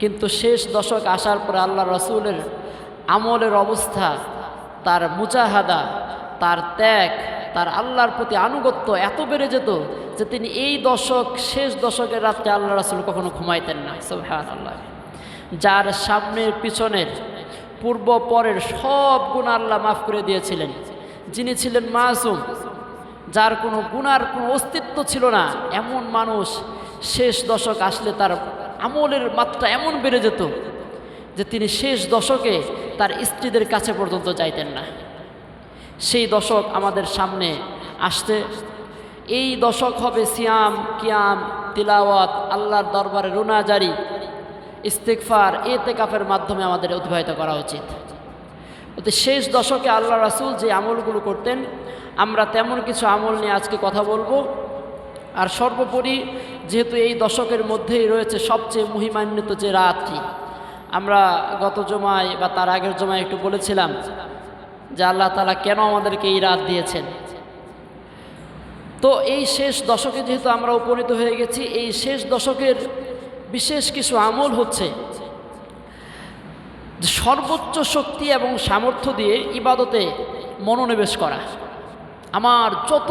কিন্তু শেষ দশক আসার পরে আল্লাহ রসুলের আমলের অবস্থা, তার মুজাহাদা, তার ত্যাগ, তার আল্লাহর প্রতি আনুগত্য এত বেড়ে যেত যে তিনি এই দশক, শেষ দশকের রাত্রে আল্লাহ রাসুল কখনো ঘুমাইতেন না। সোহান আল্লাহ যার সামনের পিছনের পূর্ব পরের সব গুণ আল্লাহ মাফ করে দিয়েছিলেন। যিনি ছিলেন মাসুম, যার কোনো গুণার কোনো অস্তিত্ব ছিল না, এমন মানুষ শেষ দশক আসলে তার আমলের মাত্রা এমন বেড়ে যেত যে তিনি শেষ দশকে তার স্ত্রীদের কাছে পর্যন্ত যাইতেন না। সেই দশক আমাদের সামনে আসতে এই দশক হবে সিয়াম, কিয়াম, তিলাওয়াত, আল্লাহর দরবারে রুনাজারি ইস্তেকফার এ এতেকাফের মাধ্যমে আমাদের অতিবাহিত করা উচিত। শেষ দশকে আল্লাহ রাসুল যে আমলগুলো করতেন, আমরা তেমন কিছু আমল নিয়ে আজকে কথা বলব। আর সর্বোপরি যেহেতু এই দশকের মধ্যেই রয়েছে সবচেয়ে মহিমান্বিত যে রাতটি, আমরা গত জমায় বা তার আগের জমায় একটু বলেছিলাম যে আল্লাহ তালা কেন আমাদেরকে এই রাত দিয়েছেন। তো এই শেষ দশকে যেহেতু আমরা উপনীত হয়ে গেছি, এই শেষ দশকের বিশেষ কিছু আমল হচ্ছে সর্বোচ্চ শক্তি এবং সামর্থ্য দিয়ে ইবাদতে মনোনিবেশ করা। আমার যত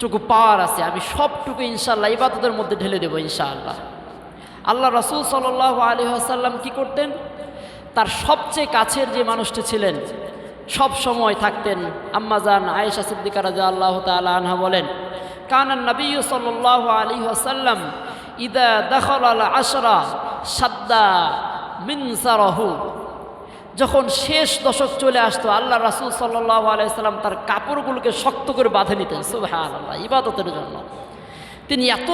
টুকু পাওয়ার আছে, আমি সবটুকু ইনশাল্লাহ ইবাদতের মধ্যে ঢেলে দেবো ইনশাআল্লাহ। আল্লাহ রসুল সাল আলী আসাল্লাম কী করতেন? তার সবচেয়ে কাছের যে মানুষটি ছিলেন, সব সময় থাকতেন। আম্মাজান আয়েশা সিদ্দিকা রাজা আল্লাহ তালা আনহা বলেন কানান নবী সাল্লাহ আলী আসাল্লাম ইদা দখল আল আশরা সাদ্দা মিনসারহু যখন শেষ দশক চলে আসতো, আল্লাহ রাসুল সাল্লাহ আলাইসাল্লাম তার কাপড়গুলোকে শক্ত করে বাঁধে নিতেন। সুবাহ আল্লাহ ইবাদতের জন্য। তিনি এত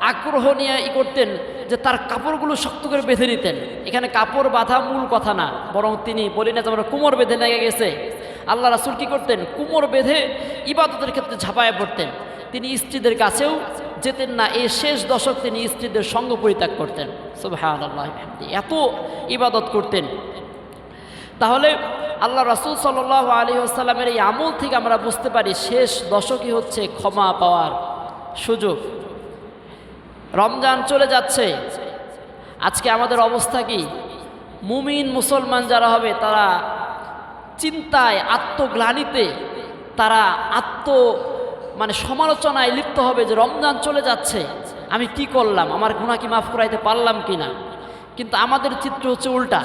আগ্রহ নিয়ে ই করতেন যে তার কাপড়গুলো শক্ত করে বেঁধে নিতেন। এখানে কাপড় বাঁধা মূল কথা না, বরং তিনি বলি না যেমন কুমোর বেঁধে লেগে গেছে। আল্লাহ রাসুল কী করতেন? কুমোর বেঁধে ইবাদতের ক্ষেত্রে ঝাঁপায় পড়তেন। তিনি স্ত্রীদের কাছেও যেতেন না, এই শেষ দশক তিনি স্ত্রীদের সঙ্গ পরিত্যাগ করতেন। সুবাহ আল্লাহ এত ইবাদত করতেন। তাহলে আল্লাহ রাসুল সাল আলী আসসালামের এই আমল থেকে আমরা বুঝতে পারি শেষ দশকই হচ্ছে ক্ষমা পাওয়ার সুযোগ। রমজান চলে যাচ্ছে। আজকে আমাদের অবস্থা কি? মুমিন মুসলমান যারা হবে, তারা চিন্তায়, আত্মগ্লানিতে, তারা আত্ম মানে সমালোচনায় লিপ্ত হবে যে রমজান চলে যাচ্ছে। আমি কি করলাম? আমার গুণা কি মাফ করাইতে পারলাম কি না কিন্তু আমাদের চিত্র হচ্ছে উল্টা।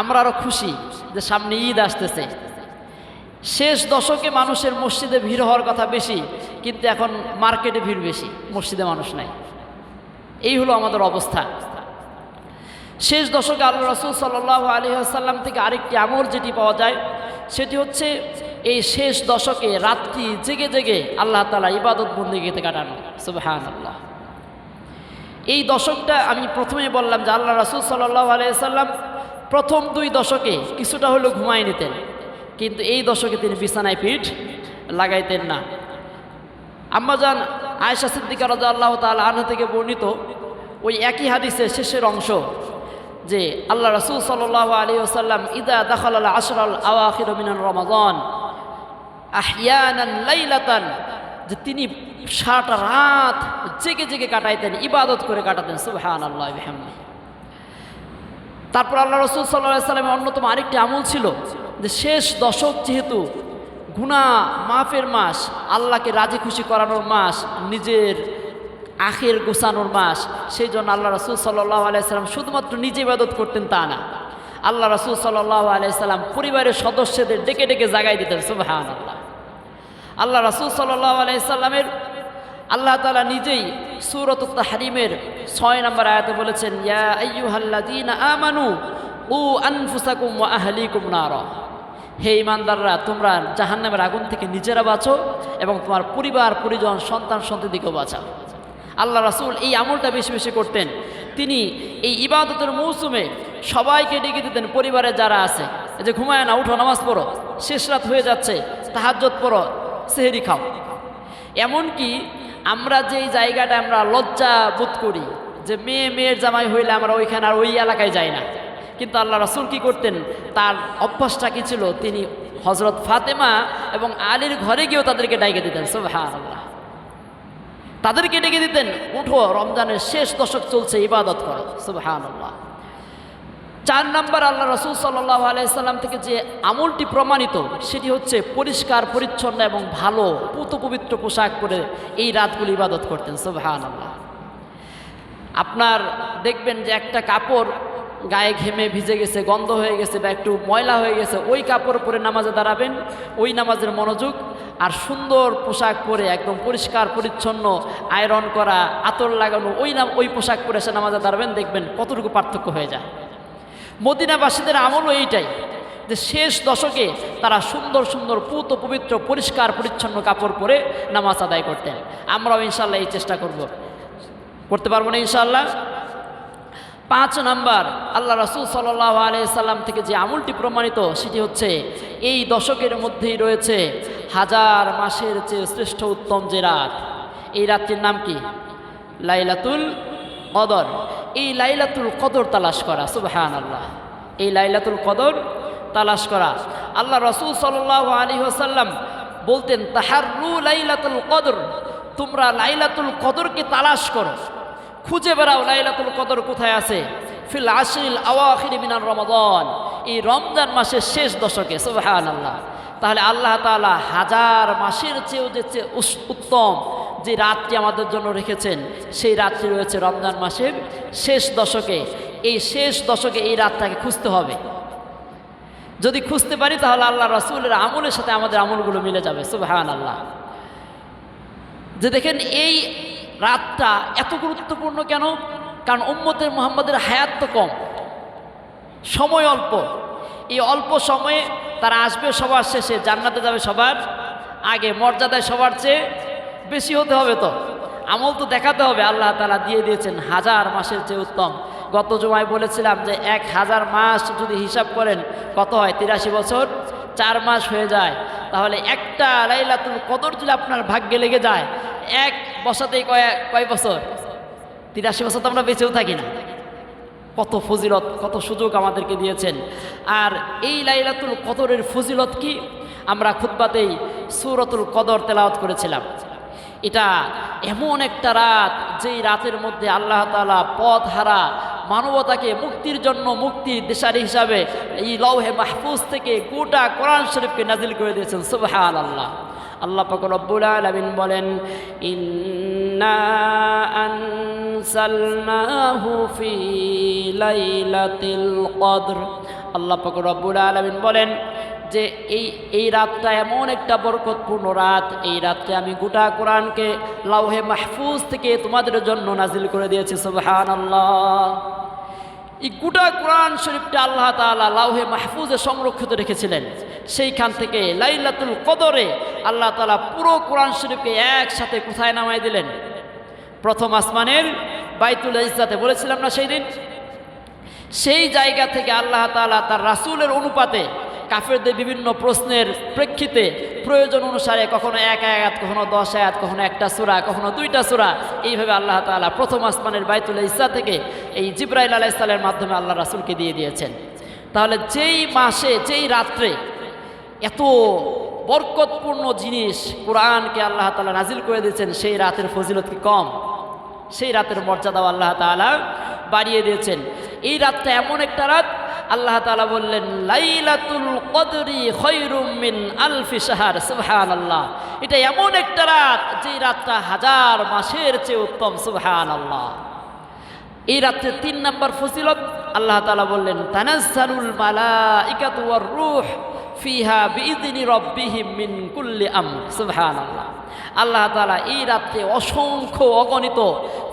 আমরা আরও খুশি যে সামনে ঈদ আসতেছে। শেষ দশকে মানুষের মসজিদে ভিড় হওয়ার কথা বেশি, কিন্তু এখন মার্কেটে ভিড় বেশি, মসজিদে মানুষ নাই। এই হলো আমাদের অবস্থা। শেষ দশকে আল্লাহ রসুল সাল্লাহ আলী আসাল্লাম থেকে আরেকটি আমল যেটি পাওয়া যায়, সেটি হচ্ছে এই শেষ দশকে রাত্রি জেগে জেগে আল্লাহ তালা ইবাদত বন্দিগিতে কাটানো। সুবাহান আল্লাহ এই দশকটা আমি প্রথমে বললাম যে আল্লাহ রসুল সাল্লাহ আলিয়াল্লাম প্রথম দুই দশকে কিছুটা হলেও ঘুমাই নিতেন, কিন্তু এই দশকে তিনি বিছানায় পিঠ লাগাইতেন না। আম্মাজান আয়সা সিদ্দিকা রাজা আল্লাহ তাল আনহা থেকে বর্ণিত ওই একই হাদিসের শেষের অংশ যে আল্লাহ রসুল সাল্লাহ আলী আসাল্লাম ইদা দাখাল আল আশরাল আওয়াখির মিনান রমাজন লাইলাতান যে তিনি সারাটা রাত জেগে জেগে কাটাইতেন, ইবাদত করে কাটাতেন। সুবহান আল্লাহ তারপর আল্লাহ রসুল সাল্লাহ সাল্লামের অন্যতম আরেকটি আমল ছিল যে শেষ দশক যেহেতু গুণা মাফের মাস, আল্লাহকে রাজি খুশি করানোর মাস, নিজের আখের গোছানোর মাস সেই জন্য আল্লাহ রসুল সাল্লাহ আলাইসাল্লাম শুধুমাত্র নিজে ইবাদত করতেন তা না। আল্লাহ রসুল সাল্লাহ আলাইসাল্লাম পরিবারের সদস্যদের ডেকে ডেকে জাগাই দিতেন আল্লাহ আল্লাহ রসুল সাল্লাহ আলাইসাল্লামের আল্লাহ তালা নিজেই সুরত হারিমের ছয় নম্বর আয়াতে বলেছেন, ইয়া আমানু উ আনফুসাকুম ওয়া আহলিকুম নার। হে ইমানদাররা তোমরা জাহান্নামের আগুন থেকে নিজেরা বাঁচো এবং তোমার পরিবার, পরিজন, সন্তান, সন্ততিকেও বাঁচাও। আল্লাহ রাসুল এই আমলটা বেশি বেশি করতেন। তিনি এই ইবাদতের মৌসুমে সবাইকে ডেকে দিতেন, পরিবারে যারা আছে। যে ঘুমায় না, উঠো, নামাজ পড়ো, শেষ রাত হয়ে যাচ্ছে তাহাজ্জত পড়ো, সেহেরি খাও। এমনকি আমরা যেই জায়গাটা আমরা লজ্জা বোধ করি, যে মেয়ে মেয়ের জামাই হইলে আমরা ওইখানে আর ওই এলাকায় যাই না। কিন্তু আল্লাহ রাসুল কি করতেন? তার অভ্যাসটা কী ছিল? তিনি হজরত ফাতেমা এবং আলীর ঘরে গিয়েও তাদেরকে ডাইকে দিতেন সুবহান আল্লাহ তাদেরকে ডেকে দিতেন, উঠো, রমজানের শেষ দশক চলছে, ইবাদত করো সুবহান আল্লাহ চার নাম্বার আল্লাহ রসুল সাল্লাহ আলাইসাল্লাম থেকে যে আমলটি প্রমাণিত, সেটি হচ্ছে পরিষ্কার, পরিচ্ছন্ন এবং ভালো, পুত পবিত্র পোশাক পরে এই রাতগুলি ইবাদত করতেন। সুবহান আল্লাহ আপনার দেখবেন যে একটা কাপড় গায়ে ঘেমে ভিজে গেছে, গন্ধ হয়ে গেছে বা একটু ময়লা হয়ে গেছে, ওই কাপড় পরে নামাজে দাঁড়াবেন, ওই নামাজের মনোযোগ আর সুন্দর পোশাক পরে একদম পরিষ্কার, পরিচ্ছন্ন, আয়রন করা, আতর লাগানো, ওই নাম, ওই পোশাক পরে এসে নামাজে দাঁড়াবেন, দেখবেন কতটুকু পার্থক্য হয়ে যায়। মদিনাবাসীদের আমলও এইটাই যে শেষ দশকে তারা সুন্দর সুন্দর পুত পবিত্র, পরিষ্কার, পরিচ্ছন্ন কাপড় পরে নামাজ আদায় করতেন। আমরাও ইনশাল্লাহ এই চেষ্টা করব। করতে পারব না ইনশাল্লাহ পাঁচ নাম্বার, আল্লাহ রসুল সাল্লাহ আলিয়াল্লাম থেকে যে আমলটি প্রমাণিত, সেটি হচ্ছে এই দশকের মধ্যেই রয়েছে হাজার মাসের চেয়ে শ্রেষ্ঠ উত্তম যে রাত। এই রাতটির নাম কি? লাইলাতুল কদর। এই লাইলাতুল কদর তালাশ করা সুবহান আল্লাহ এই লাইলাতুল কদর তালাশ করা। আল্লাহ রসুল সাল্লাহ আলী আসাল্লাম বলতেন তাহার তাহারু লাইলাতুল কদর, তোমরা লাইলাতুল কদরকে তালাশ করো। খুঁজে বেড়াও লাইলাতুল কদর কোথায় আছে। ফিল আশরিল আওয়াখির মিনার রমাদন। এই রমজান মাসের শেষ দশকে সুবহান আল্লাহ তাহলে আল্লাহ তাআলা হাজার মাসের চেয়েও যে উত্তম যে রাতটি আমাদের জন্য রেখেছেন, সেই রাতটি রয়েছে রমজান মাসের শেষ দশকে। এই শেষ দশকে এই রাতটাকে খুঁজতে হবে। যদি খুঁজতে পারি তাহলে আল্লাহ রাসূলের আমলের সাথে আমাদের আমলগুলো মিলে যাবে। সুবহান আল্লাহ যে দেখেন, এই রাতটা এত গুরুত্বপূর্ণ কেন? কারণ উম্মতের মোহাম্মদের হায়াত তো কম। সময় অল্প। এই অল্প সময়ে তারা আসবে সবার শেষে, জান্নাতে যাবে সবার আগে, মর্যাদায় সবার চেয়ে বেশি হতে হবে তো। আমল তো দেখাতে হবে, আল্লাহ তালা দিয়ে দিয়েছেন হাজার মাসের চেয়ে উত্তম। গত জমায় বলেছিলাম যে এক হাজার মাস যদি হিসাব করেন, কত হয়? তিরাশি বছর, চার মাস হয়ে যায়। তাহলে একটা লাইলাতুল কদর যদি আপনার ভাগ্যে লেগে যায়, এক বসাতেই কয় কয় বছর? তিরাশি বছর তো আমরা বেঁচেও থাকি না। কত ফজিলত, কত সুযোগ আমাদেরকে দিয়েছেন। আর এই লাইলাতুল কদরের ফজিলত কি? আমরা খুদ্বাতেই সুরতুল কদর তেলাওয়াত করেছিলাম। এটা এমন একটা রাত যেই রাতের মধ্যে আল্লাহ তালা পথ হারা মানবতাকে মুক্তির জন্য মুক্তির দিশারি হিসাবে এই লৌহে মাহফুজ থেকে গোটা কোরআন শরীফকে নাজিল করে দিয়েছেন সুবহান আল্লাহ আল্লাহ পাক রব্বুল আলামিন বলেন, ইন্না আনসালনাহু ফি লাইলাতিল কদর। আল্লাহ পাক রব্বুল আলামিন বলেন যে এই এই রাতটা এমন একটা বরকতপূর্ণ রাত। এই রাত্রে আমি গোটা কোরআনকে লাউহে মাহফুজ থেকে তোমাদের জন্য নাজিল করে দিয়েছি, সুবহানাল্লাহ। এই গোটা কোরআন শরীফটা আল্লাহ তাআলা লাউহে মাহফুজে সংরক্ষিত রেখেছিলেন। সেইখান থেকে লাইলাতুল কদরে আল্লাহ তাআলা পুরো কোরআন শরীফকে একসাথে কোথায় নামাই দিলেন? প্রথম আসমানের বাইতুল ইজ্জাতে বলেছিলাম না সেই দিন? সেই জায়গা থেকে আল্লাহ তাআলা তার রাসূলের অনুপাতে কাফেরদের বিভিন্ন প্রশ্নের প্রেক্ষিতে প্রয়োজন অনুসারে কখনো এক আয়াত, কখনো দশ আয়াত, কখনো একটা সূরা, কখনো দুইটা সূরা। এইভাবে আল্লাহ তাআলা প্রথম আসমানের বাইতুল ইসা থেকে এই জিব্রাইল আলাইসালের মাধ্যমে আল্লাহ রাসুলকে দিয়ে দিয়েছেন। তাহলে যেই মাসে, যেই রাত্রে এত বরকতপূর্ণ জিনিস কোরআনকে আল্লাহ তালা নাজিল করে দিয়েছেন, সেই রাতের ফজিলত কি কম? সেই রাতের মর্যাদাও আল্লাহ তাআলা বাড়িয়ে দিয়েছেন। এই রাতটা এমন একটা রাত আল্লাহ তাআলা বললেন, লাইলাতুল কদরি খৈরুম মিন আলফি শাহর। সুবহানাল্লাহ। এটা এমন একটা রাত যে রাতটা হাজার মাসের চেয়ে উত্তম, সুবহানাল্লাহ। এই রাত্রে তিন নম্বর ফজিলত আল্লাহ তালা বললেন, তানাজ্জালুল মালাইকাতু ওয়ার রূহ ফিহা বিইذনি রব্বিহিম মিন কুল্লি আম সুবহানাল্লাহ। আল্লাহ তাআলা এই রাত্রে অসংখ্য অগণিত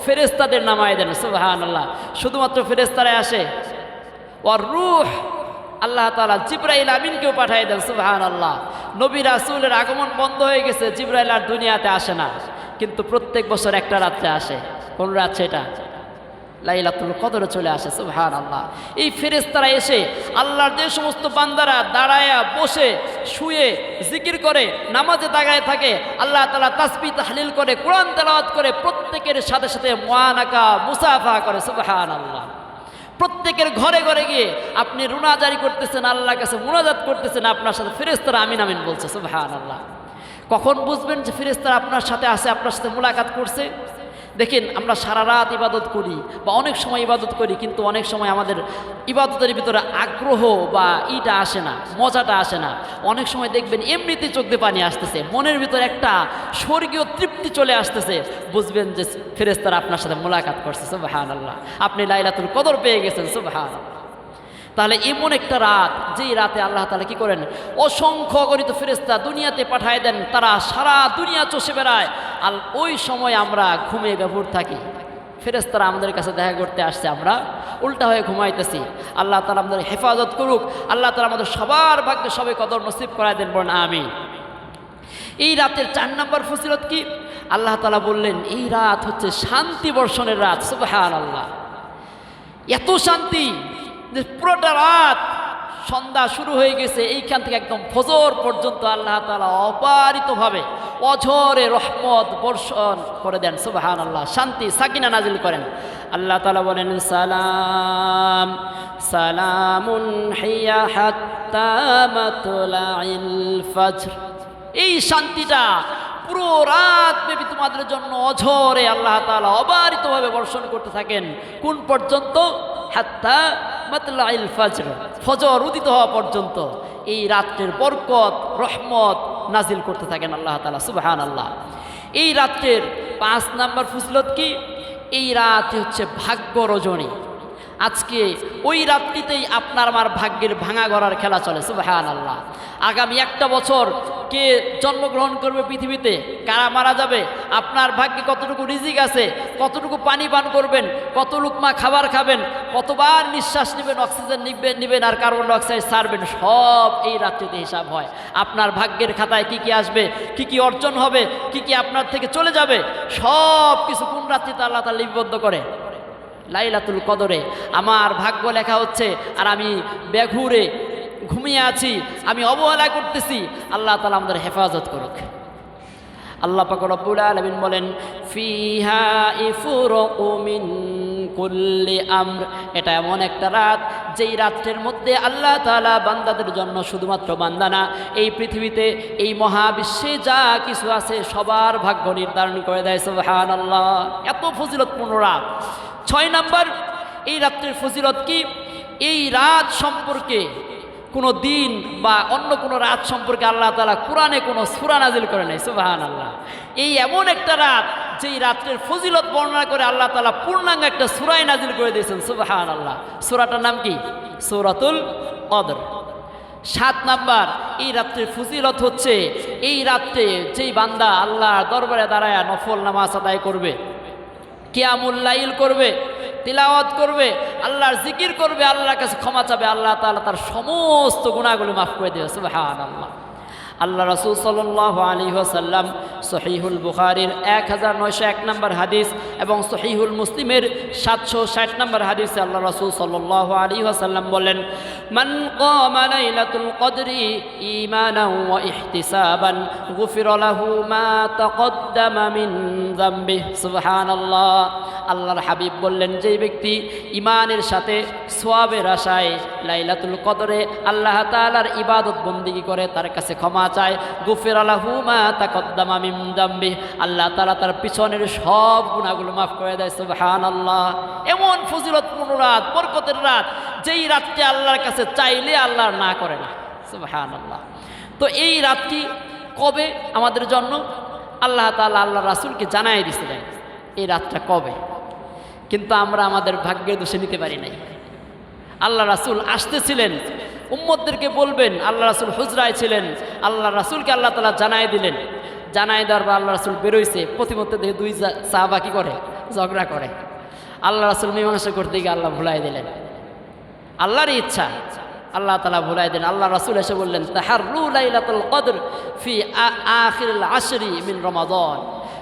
ফেরেশতাদের নামায় দেন, সুবহানাল্লাহ। শুধুমাত্র ফেরেশতারাই আসে রূহ। আল্লাহ তালা জিব্রাইল আমিনকেও পাঠিয়ে দেন, সুবহানাল্লাহ। নবী রাসুলের আগমন বন্ধ হয়ে গেছে, জিব্রাইল আর দুনিয়াতে আসে না। কিন্তু প্রত্যেক বছর একটা রাত্রে আসে। কোন রাত সেটা? লাইলাতুল কদরে চলে আসে সুবহান আল্লাহ এই ফেরেশতারা এসে আল্লাহর যে সমস্ত বান্দারা দাঁড়ায়া, বসে, শুয়ে জিকির করে, নামাজে দাগায় থাকে, আল্লাহ তালা তাসবি, তাহলিল করে, কোরআন তেলাওয়াত করে প্রত্যেকের সাথে সাথে মোয়ানাকা মুসাফা করে সুবহান আল্লাহ প্রত্যেকের ঘরে ঘরে গিয়ে আপনি রুনা জারি করতেছেন, আল্লাহর কাছে মুনাজাত করতেছেন, আপনার সাথে ফেরেশতারা আমিন আমিন বলছে সুবহান আল্লাহ কখন বুঝবেন যে ফেরেস্তারা আপনার সাথে আছে, আপনার সাথে মোলাকাত করছে? দেখেন, আমরা সারা রাত ইবাদত করি বা অনেক সময় ইবাদত করি, কিন্তু অনেক সময় আমাদের ইবাদতের ভিতরে আগ্রহ বা ইটা আসে না, মজাটা আসে না। অনেক সময় দেখবেন এমনিতে চোখ দিয়ে পানি আসতেছে, মনের ভিতরে একটা স্বর্গীয় তৃপ্তি চলে আসতেছে, বুঝবেন যে ফেরেস্তারা আপনার সাথে মোলাকাত করছে সুবাহান আল্লাহ আপনি লাইলাতুল কদর পেয়ে গেছেন সুবাহান তাহলে এমন একটা রাত, যেই রাতে আল্লাহ তালা কি করেন? অসংখ্য গণিত ফেরেস্তা দুনিয়াতে পাঠায় দেন, তারা সারা দুনিয়া চষে বেড়ায়। আর ওই সময় আমরা ঘুমে ব্যবহার থাকি। ফেরেস্তারা আমাদের কাছে দেখা করতে আসছে, আমরা উল্টা হয়ে ঘুমাইতেছি। আল্লাহ তালা আমাদের হেফাজত করুক, আল্লাহ তালা আমাদের সবার ভাগ্যে সবাই কদর নসিব করায় দেন বলেন আমি এই রাতের চার নম্বর ফসিলত কি? আল্লাহ তালা বললেন, এই রাত হচ্ছে শান্তি বর্ষণের রাত সুবাহান আল্লাহ এত শান্তি যে পুরোটা রাত সন্ধ্যা শুরু হয়ে গেছে, এইখান থেকে একদম ফজর পর্যন্ত আল্লাহ তালা অপারিতভাবে অঝরে রহমত বর্ষণ করে দেন সুবাহান আল্লাহ শান্তি সাকিনা নাজিল করেন। আল্লাহ তালা বলেন, সালাম, সালামুন হাত্তা ফজর। এই শান্তিটা পুরো রাত ব্যাপী তোমাদের জন্য অঝরে আল্লাহ তালা অবারিতভাবে বর্ষণ করতে থাকেন। কোন পর্যন্ত? হাত্তা মাতলাইল ফজর ফজর উদিত হওয়া পর্যন্ত। এই রাত্রের বরকত, রহমত নাজিল করতে থাকেন আল্লাহ তালা সুবহান আল্লাহ এই রাত্রের পাঁচ নাম্বার ফুসলত কি? এই রাত হচ্ছে ভাগ্য রজনী আজকে ওই রাত্রিতেই আপনার আমার ভাগ্যের ভাঙা গড়ার খেলা চলে সুবাহান আল্লাহ আগামী একটা বছর কে জন্মগ্রহণ করবে পৃথিবীতে, কারা মারা যাবে, আপনার ভাগ্যে কতটুকু রিজিক আছে, কতটুকু পানি পান করবেন, কত লুকমা খাবার খাবেন, কতবার নিঃশ্বাস নেবেন, অক্সিজেন নিবেন, নেবেন আর কার্বন ডাইঅক্সাইড ছাড়বেন, সব এই রাত্রিতে হিসাব হয়। আপনার ভাগ্যের খাতায় কি কি আসবে, কি কি অর্জন হবে, কি কি আপনার থেকে চলে যাবে, সব কিছু কোন রাত্রিতে আল্লাহ তালা লিপিবদ্ধ করে? লাইলাতুল কদরে। আমার ভাগ্য লেখা হচ্ছে, আর আমি বেঘুরে ঘুমিয়ে আছি, আমি অবহেলা করতেছি। আল্লাহ তালা আমাদের হেফাজত করুক। আল্লাহ পাক রব্বুল আলামিন বলেন, ফিহা কুল্লি আমর। এটা এমন একটা রাত, যেই রাত্রের মধ্যে আল্লাহ তালা বান্দাদের জন্য শুধুমাত্র বান্দা না, এই পৃথিবীতে, এই মহাবিশ্বে যা কিছু আছে, সবার ভাগ্য নির্ধারণ করে দেয়। সুবহানাল্লাহ, এত ফজিলতপূর্ণ রাত। ছয় নাম্বার, এই রাত্রের ফজিলত কি? এই রাত সম্পর্কে কোনো দিন বা অন্য কোনো রাত সম্পর্কে আল্লাহ তালা কোরআনে কোনো সুরা নাজিল করে নাই সুবাহান আল্লাহ এই এমন একটা রাত যেই রাত্রের ফজিলত বর্ণনা করে আল্লাহ তালা পূর্ণাঙ্গ একটা সুরাই নাজিল করে দিয়েছেন সুবাহান আল্লাহ সুরাটার নাম কি? সুরাতুল কদর। সাত নাম্বার, এই রাত্রের ফজিলত হচ্ছে এই রাত্রে যেই বান্দা আল্লাহ দরবারে দাঁড়ায় নফল নামাজ আদায় করবে কিয়ামুল্লাইল করবে, তিলাওয়াত করবে, আল্লাহর জিকির করবে, আল্লাহর কাছে ক্ষমা চাবে, আল্লাহ তাআলা তার সমস্ত গুণাগুলো মাফ করে দেবে সুবাহ আল্লাহ আল্লাহ রসুল সাল্লাহ আলী সাল্লাম সহিহুল বুখারির এক হাজার নয়শো এক নম্বর হাদিস এবং সহিহুল মুসলিমের সাতশো ষাট নম্বর হাদিসে আল্লাহ রসুল সাল্লাহ আলী সাল্লাম বলেন, মান কমালাইলাতুল কদরি ইমানা ওয়া গুফির লাহু মা তাকদ্দামা মিন যামবি সুবহানাল্লাহ। আল্লাহর হাবিব বললেন যে ব্যক্তি ইমানের সাথে সোয়াবের আশায় লাইলাতুল কদরে আল্লাহ তাআলার ইবাদত বন্দী করে, তার কাছে ক্ষমা চায়। গুফির আলাহু মা তাকদ্দামা মিন আল্লাহ তাআলা তার পিছনের সব গুনাহগুলো মাফ করে দেয়, সুবহানাল্লাহ। এমন ফজিলতপূর্ণ রাত, বরকতের রাত, যেই রাতটি আল্লাহর কাছে চাইলে আল্লাহ না করে না, সুবহানাল্লাহ। তো এই রাতটি কবে আমাদের জন্য? আল্লাহ তাআলা আল্লাহ রাসূলকে জানাই দিয়েছিলেন, এই রাতটা কবে? কিন্তু আমরা আমাদের ভাগ্যের দোষে নিতে পারি নাই। আল্লাহ রাসুল আসতেছিলেন উম্মদদেরকে বলবেন, আল্লাহ রাসুল হুজরায় ছিলেন, আল্লাহ রাসুলকে আল্লাহ তালা জানাই দিলেন। জানাই দেওয়ার পর আল্লাহ রাসুল বেরোইছে, প্রতিমধ্যে দেখে দুই সাহাবা কি করে? ঝগড়া করে। আল্লাহ রাসুল মীমাংসা করতে গিয়ে আল্লাহ ভুলাই দিলেন। আল্লাহরই ইচ্ছা। আল্লাহ তালা ভুলাই দেন আল্লাহ রাসুল এসে বললেন কদর ফি মিন রমাদন।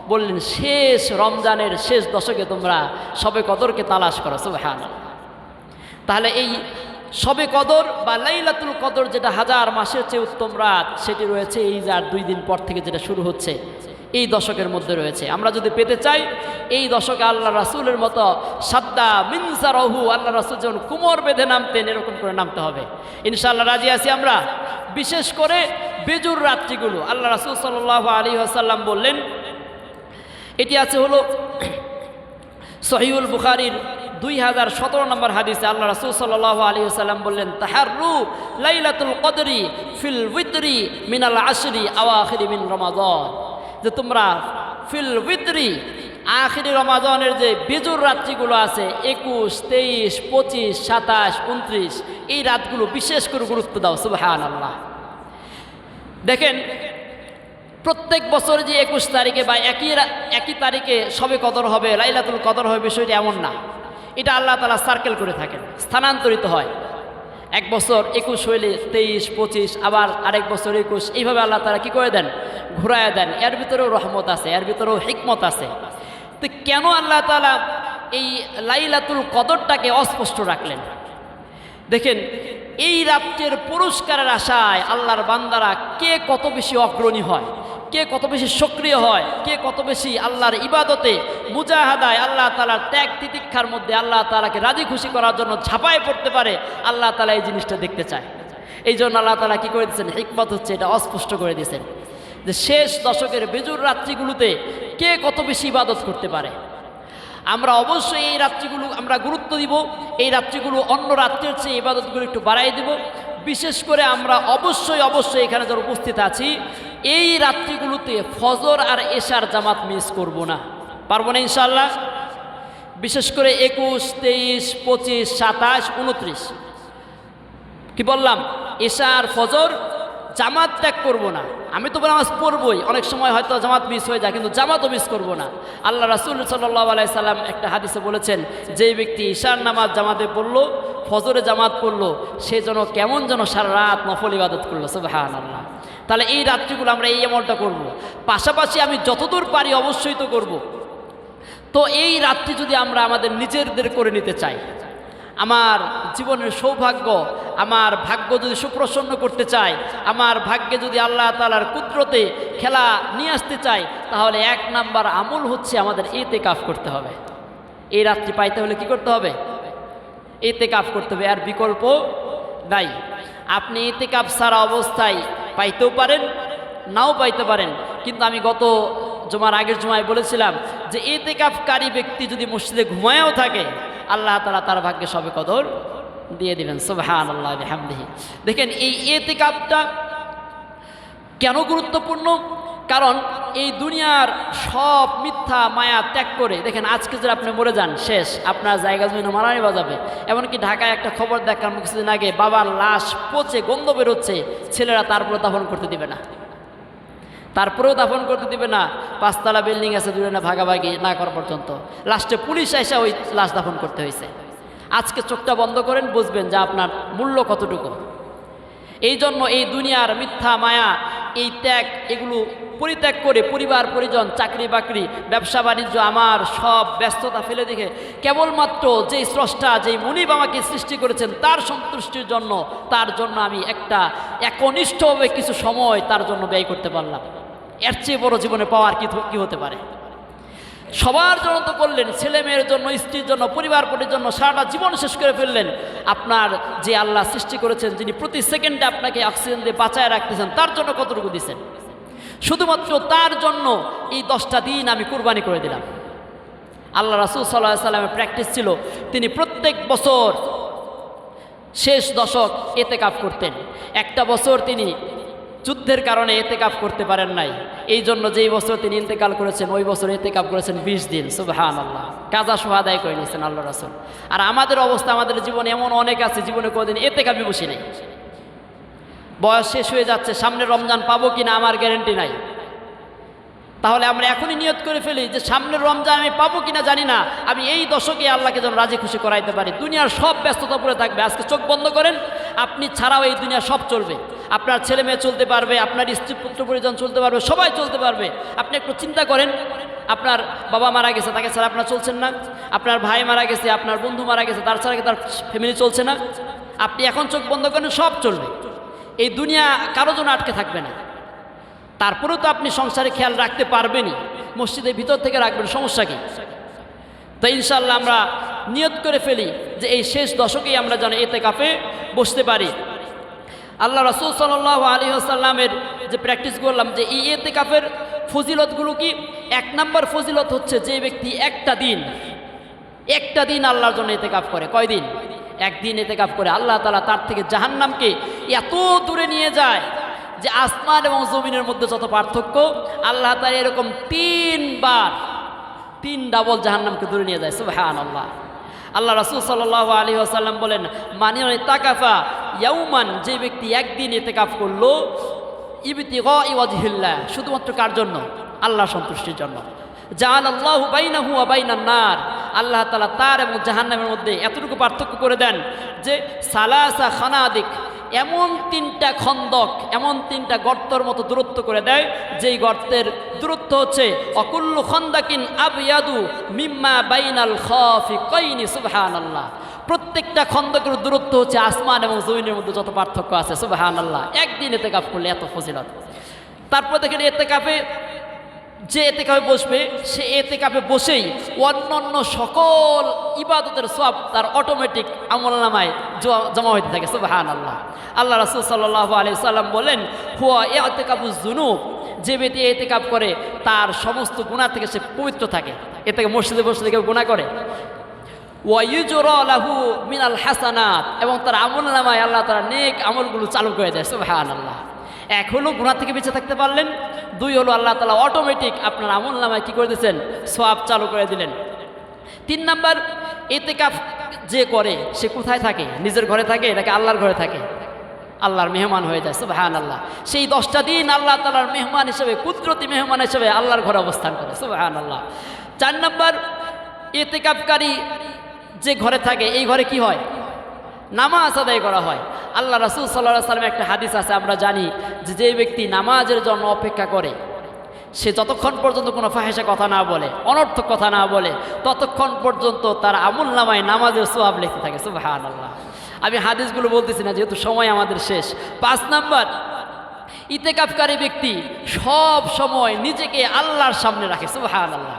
বললেন, শেষ রমজানের শেষ দশকে তোমরা সবে কদরকে তালাশ করো সুবহান তাহলে এই সবে কদর বা লাইলাতুল কদর যেটা হাজার মাসের চেয়ে উত্তম রাত, সেটি রয়েছে এই যার দুই দিন পর থেকে যেটা শুরু হচ্ছে, এই দশকের মধ্যে রয়েছে। আমরা যদি পেতে চাই, এই দশকে আল্লাহ রাসুলের মতো সাদ্দা মিনসা রহু আল্লাহ রাসুল যেমন কুমোর বেঁধে নামতেন, এরকম করে নামতে হবে। ইনশাআল্লাহ রাজি আছি আমরা। বিশেষ করে বেজুর রাত্রিগুলো, আল্লাহ রাসুল সাল্লাহ আলী আসাল্লাম বললেন, এটি আছে হলো সহিউল বুখারির দুই হাজার সতেরো নম্বর হাদিসে আল্লাহ রাসুল সাল্লাহ আলী সাল্লাম বললেন তাহার রু লাইলাতুল কদরি ফিল উইতরি মিনাল আশরি আওয়াখিরি মিন রমাদন। যে তোমরা ফিল উইতরি আখিরি রমাদনের যে বেজুর রাত্রিগুলো আছে, একুশ, তেইশ, পঁচিশ, সাতাশ, উনত্রিশ, এই রাতগুলো বিশেষ করে গুরুত্ব দাও সুবাহান আল্লাহ দেখেন, প্রত্যেক বছর যে একুশ তারিখে বা একই একই তারিখে সবে কদর হবে, লাইলাতুল কদর হবে, বিষয়টি এমন না। এটা আল্লাহ তালা সার্কেল করে থাকেন, স্থানান্তরিত হয়। এক বছর একুশ হইলে তেইশ, পঁচিশ, আবার আরেক বছর একুশ, এইভাবে আল্লাহ তালা কি করে দেন? ঘুরায় দেন। এর ভিতরেও রহমত আছে, এর ভিতরেও হিকমত আছে। তো কেন আল্লাহ তালা এই লাইলাতুল কদরটাকে অস্পষ্ট রাখলেন? দেখেন, এই রাত্রের পুরস্কারের আশায় আল্লাহর বান্দারা কে কত বেশি অগ্রণী হয়? কে কত বেশি সক্রিয় হয়, কে কত বেশি আল্লাহর ইবাদতে মুজাহাদায় আল্লাহ তালার ত্যাগ তিতিক্ষার মধ্যে আল্লাহ তালাকে রাজি খুশি করার জন্য ঝাঁপায় পড়তে পারে, আল্লাহ তালা এই জিনিসটা দেখতে চায়। এই জন্য আল্লাহ তালা কী করে দিয়েছেন? হিকমত হচ্ছে এটা অস্পষ্ট করে দিয়েছেন। যে শেষ দশকের বেজুর রাত্রিগুলোতে কে কত বেশি ইবাদত করতে পারে? আমরা অবশ্যই এই রাত্রিগুলো আমরা গুরুত্ব দিব, এই রাত্রিগুলো অন্য রাত্রের চেয়ে ইবাদতগুলো একটু বাড়াই দিব। বিশেষ করে আমরা অবশ্যই অবশ্যই এখানে যারা উপস্থিত আছি, এই রাত্রিগুলোতে ফজর আর এশার জামাত মিস করব না। পারব না ইনশাল্লাহ বিশেষ করে একুশ, তেইশ, পঁচিশ, সাতাশ, উনত্রিশ। কি বললাম? এশা আর ফজর জামাত ত্যাগ করব না। আমি তো নামাজ পড়বই। অনেক সময় হয়তো জামাত মিস হয়ে যায়, কিন্তু জামাতও মিস করব না। আল্লাহ রাসুল সাল্লাহ আলাইসাল্লাম একটা হাদিসে বলেছেন, যেই ব্যক্তি ঈশার নামাজ জামাতে পড়ল, ফজরে জামাত পড়ল, সে যেন কেমন যেন সারা রাত নফল ইবাদত করল। সুবাহান আল্লাহ তাহলে এই রাত্রিগুলো আমরা এই আমলটা করব। পাশাপাশি আমি যতদূর পারি অবশ্যই তো করব। তো এই রাত্রি যদি আমরা আমাদের নিজেদের করে নিতে চাই আমার জীবনের সৌভাগ্য, আমার ভাগ্য যদি সুপ্রসন্ন করতে চাই আমার ভাগ্যে যদি আল্লাহ তালার কুদরতে খেলা নিয়ে আসতে চাই তাহলে এক নাম্বার আমল হচ্ছে আমাদের এতে কাফ করতে হবে। এই রাত্রি পাইতে হলে কি করতে হবে? এতে কাফ করতে হবে, আর বিকল্প নাই। আপনি এতে কাপ সারা অবস্থায় পাইতেও পারেন, নাও পাইতে পারেন। কিন্তু আমি গত জমার আগের জমায় বলেছিলাম যে এতে কাপকারী ব্যক্তি যদি মসজিদে ঘুমায়ও থাকে আল্লাহ তালা তার ভাগ্যে সবে কদর দিয়ে দিবেন সোহান আল্লাহ হামদিহি দেখেন, এই এতে কাপটা কেন গুরুত্বপূর্ণ? কারণ এই দুনিয়ার সব মিথ্যা মায়া ত্যাগ করে, দেখেন, আজকে যদি আপনি মরে যান, শেষ, আপনার জায়গা জমিন মারানি বাজাবে। এমনকি ঢাকায় একটা খবর দেখার কিছুদিন আগে বাবার লাশ পচে গন্ধ বেরোচ্ছে, ছেলেরা তারপরে দাফন করতে দিবে না। তারপরেও দাফন করতে দিবে না। পাঁচতলা বিল্ডিং আছে দূরে না ভাগাভাগি না করা পর্যন্ত। লাস্টে পুলিশ এসে ওই লাশ দাফন করতে হয়েছে। আজকে চোখটা বন্ধ করেন, বুঝবেন যে আপনার মূল্য কতটুকু। এই জন্য এই দুনিয়ার মিথ্যা, মায়া, এই ত্যাগ, এগুলো পরিত্যাগ করে পরিবার, পরিজন, চাকরি, বাকরি, ব্যবসা, বাণিজ্য, আমার সব ব্যস্ততা ফেলে দেখে কেবলমাত্র যেই স্রষ্টা, যেই মুনিব আমাকে সৃষ্টি করেছেন, তার সন্তুষ্টির জন্য, তার জন্য আমি একটা একনিষ্ঠভাবে কিছু সময় তার জন্য ব্যয় করতে পারলাম। এর চেয়ে বড় জীবনে পাওয়ার কি কি হতে পারে? সবার জন্য তো করলেন, ছেলে মেয়ের জন্য, স্ত্রীর জন্য, পরিবার পরির জন্য সারাটা জীবন শেষ করে ফেললেন। আপনার যে আল্লাহ সৃষ্টি করেছেন, যিনি প্রতি সেকেন্ডে আপনাকে অক্সিজেন দিয়ে বাঁচায় রাখতেছেন, তার জন্য কতটুকু দিচ্ছেন শুধুমাত্র তার জন্য এই দশটা দিন আমি কুরবানি করে দিলাম। আল্লাহ রাসুল সাল্লাহ সাল্লামের প্র্যাকটিস ছিল, তিনি প্রত্যেক বছর শেষ দশক এতে কাপ করতেন। একটা বছর তিনি যুদ্ধের কারণে এতে কাপ করতে পারেন নাই। এই জন্য যেই বছর তিনি ইন্তেকাল করেছেন, ওই বছর এতে কাপ করেছেন বিশ দিন। সুবহান আল্লাহ কাজা সোহাদায় করে নিয়েছেন আল্লাহ রাসুল। আর আমাদের অবস্থা, আমাদের জীবনে এমন অনেক আছে, জীবনে কোনোদিন এতে কাপি বসি নেই। বয়স শেষ হয়ে যাচ্ছে, সামনে রমজান পাবো কি না আমার গ্যারেন্টি নাই। তাহলে আমরা এখনই নিয়ত করে ফেলি যে সামনের রমজান আমি পাবো কিনা জানি না। আমি এই দশকে আল্লাহকে যেন রাজি খুশি করাইতে পারি। দুনিয়ার সব ব্যস্ততা পড়ে থাকবে। আজকে চোখ বন্ধ করেন আপনি ছাড়াও এই দুনিয়া সব চলবে। আপনার ছেলে মেয়ে চলতে পারবে, আপনার স্ত্রী পুত্র পরিজন চলতে পারবে, সবাই চলতে পারবে। আপনি একটু চিন্তা করেন, আপনার বাবা মারা গেছে, তাকে ছাড়া আপনার চলছেন না। আপনার ভাই মারা গেছে, আপনার বন্ধু মারা গেছে, তার ছাড়া তার ফ্যামিলি চলছে না? আপনি এখন চোখ বন্ধ করেন, সব চলবে। এই দুনিয়া কারও জন্য আটকে থাকবে না। তারপরেও তো আপনি সংসারে খেয়াল রাখতে পারবেনই। মসজিদের ভিতর থেকে রাখবেন, সমস্যা কি? তো ইনশাল্লাহ আমরা নিয়ত করে ফেলি যে এই শেষ দশকেই আমরা যেন এতে কাপে বসতে পারি। আল্লাহ রসুল সাল্লাহ আলী আসাল্লামের যে প্র্যাকটিস করলাম যে এই এতে কাপের ফজিলতগুলো কি? এক নম্বর ফজিলত হচ্ছে যে ব্যক্তি একটা দিন একটা দিন আল্লাহর জন্য এতে কাপ করে কয়দিন একদিন এতে কাপ করে। আল্লাহ তালা তার থেকে জাহান্নামকে এত দূরে নিয়ে যায় যে আসমান এবং জমিনের মধ্যে যত পার্থক্য, আল্লাহ তালা এরকম তিনবার, তিন ডাবল জাহান্নামকে দূরে নিয়ে যায়। সুবাহান আল্লাহ আল্লাহ রাসুল সাল্লাহ আলী আসাল্লাম বলেন, মানি তাকাফা ইয়াউমান যে ব্যক্তি একদিন এতে কাপ করল ইবিতি ইওয়াজহিল্লা শুধুমাত্র কার জন্য? আল্লাহ সন্তুষ্টির জন্য। জাহান আল্লাহ বাইনাহু বাইনান নার। আল্লাহ তালা তার এবং জাহান্নামের মধ্যে এতটুকু পার্থক্য করে দেন যে, সালাসা খানাদিক এমন তিনটা খন্দক, এমন তিনটা গর্তর মতো দূরত্ব করে দেয়, যেই গর্তের দূরত্ব হচ্ছে, অকুল্লু খন্দাকিন আবিয়াদু মিম্মা বাইনাল খফি কইনি সুবহান আল্লাহ প্রত্যেকটা খন্দকের দূরত্ব হচ্ছে আসমান এবং জমিনের মধ্যে যত পার্থক্য আছে সুবহান আল্লাহ একদিন এতে কাপ করলে এত ফজিলত। তারপর দেখেন এতে কাপে যে এতে কাপে বসবে, সে এতে কাপে বসেই অন্যান্য সকল ইবাদতের সব তার অটোমেটিক আমল নামায় জমা হইতে থাকে সুবাহান আল্লাহ আল্লাহ রাসুল সাল্লাহ আলি সাল্লাম বলেন, হুয়া এতে কাবু জুনুব যে ব্যক্তি এতে কাপ করে, তার সমস্ত গুণা থেকে সে পবিত্র থাকে। এ থেকে মসজিদে বসে কেউ গুণা করে। ওয়াইজরালাহু মিনাল হাসানাত এবং তার আমল নামায় আল্লাহ তারা নেক আমলগুলো চালু করে দেয় সুবাহান আল্লাহ এক হলো গুণা থেকে বেঁচে থাকতে পারলেন, দুই হলো আল্লাহ তালা অটোমেটিক আপনার আমল নামায় কী করে দিয়েছেন? সোয়াব চালু করে দিলেন। তিন নাম্বার এতে কাপ যে করে, সে কোথায় থাকে? নিজের ঘরে থাকে নাকি আল্লাহর ঘরে থাকে? আল্লাহর মেহমান হয়ে যায় সুবাহান আল্লাহ সেই দশটা দিন আল্লাহ তালার মেহমান হিসেবে, কুদরতি মেহমান হিসেবে আল্লাহর ঘরে অবস্থান করে সুবাহান আল্লাহ চার নাম্বার এতে কাপকারী যে ঘরে থাকে, এই ঘরে কি হয়? নামাজ আদায় করা হয়। আল্লাহ রাসুল সাল্লাহ সাল্লাম একটা হাদিস আছে, আমরা জানি যে যে ব্যক্তি নামাজের জন্য অপেক্ষা করে, সে যতক্ষণ পর্যন্ত কোনো ফাহেসা কথা না বলে, অনর্থক কথা না বলে, ততক্ষণ পর্যন্ত তার আমুল নামায় নামাজের সোয়াব লিখতে থাকে সুবাহান আল্লাহ আমি হাদিসগুলো বলতেছি না, যেহেতু সময় আমাদের শেষ। পাঁচ নাম্বার, ইতেকাফকারী ব্যক্তি সব সময় নিজেকে আল্লাহর সামনে রাখে সুবাহান আল্লাহ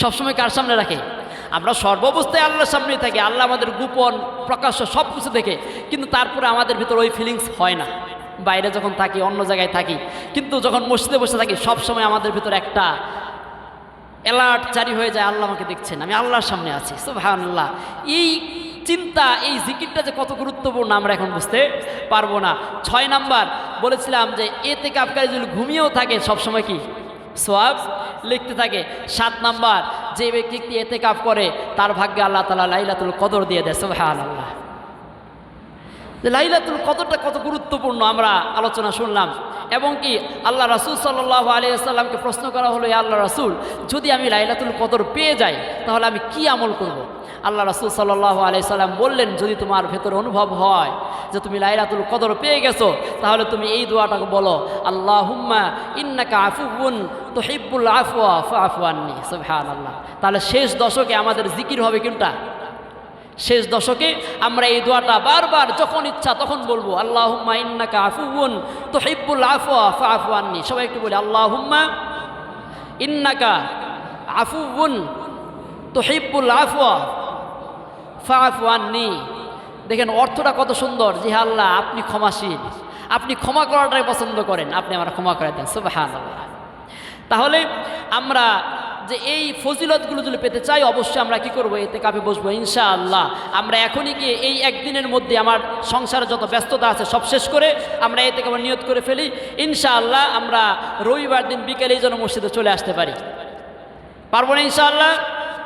সবসময় কার সামনে রাখে? আমরা সর্বাবস্থায় আল্লাহর সামনে থাকি, আল্লাহ আমাদের গোপন, প্রকাশ্য সব কিছু দেখে, কিন্তু তারপরে আমাদের ভিতর ওই ফিলিংস হয় না। বাইরে যখন থাকি, অন্য জায়গায় থাকি, কিন্তু যখন মসজিদে বসে থাকি সব সময় আমাদের ভিতর একটা অ্যালার্ট জারি হয়ে যায়, আল্লাহ আমাকে দেখছেন, আমি আল্লাহর সামনে আছি। সুবহান আল্লাহ এই চিন্তা, এই জিকিরটা যে কত গুরুত্বপূর্ণ আমরা এখন বুঝতে পারব না। ছয় নাম্বার, বলেছিলাম যে, এতে কাপকারী যদি ঘুমিয়েও থাকে, সবসময় কি? সোয়াব? লিখতে থাকে, সাত নাম্বার, যে ব্যক্তি এতে কাপ করে, তার ভাগ্যে আল্লাহ তালা লাইলাতুল কদর দিয়ে দেয় হ্যাঁ আল্লাহ লাইলাতুল কদরটা কত গুরুত্বপূর্ণ আমরা আলোচনা শুনলাম এবং কি আল্লাহ রাসুল সাল্লাহ আলিয়াল্লামকে প্রশ্ন করা হলো আল্লাহ রাসুল, যদি আমি লাইলাতুল কদর পেয়ে যাই, তাহলে আমি কি আমল করব। আল্লাহ রাসুল সাল্লাহ আলিয়াল্লাম বললেন, যদি তোমার ভেতর অনুভব হয় যে তুমি লাইলাতুল কদর পেয়ে গেছো, তাহলে তুমি এই দোয়াটাকে বলো আল্লাহ হুম্মা ইন্নাকা আফুবুন তো হিব্বুল আফুয়া আফুয়ান্নি সুবহান আল্লাহ তাহলে শেষ দশকে আমাদের জিকির হবে কোনটা? শেষ দশকে আমরা এই দোয়াটা বারবার যখন ইচ্ছা তখন বলব আল্লাহ হুম্মা ইন্নাকা আফুউন তো হিব্বুল আফুয়া আফু আননি। সবাই একটু বলি আল্লাহ হুম্মা ইন্নাকা আফুউন তো হিব্বুল আফুয়া আফু আননি। দেখেন, অর্থটা কত সুন্দর। জি আল্লাহ, আপনি ক্ষমাশীল। আপনি ক্ষমা করাটাই পছন্দ করেন। আপনি আমার ক্ষমা করে দেন। আল্লাহ তাহলে আমরা যে এই ফজিলতগুলো যদি পেতে চাই, অবশ্যই আমরা কি করব? এতে কাপে বসবো, ইনশাআল্লাহ। আমরা এখনই গিয়ে এই একদিনের মধ্যে আমার সংসারে যত ব্যস্ততা আছে, সব শেষ করে আমরা এতে কাপড় নিয়ত করে ফেলি। ইনশাআল্লাহ, আমরা রবিবার দিন বিকেলেই যেন মসজিদে চলে আসতে পারি। পারব না ইনশাআল্লাহ?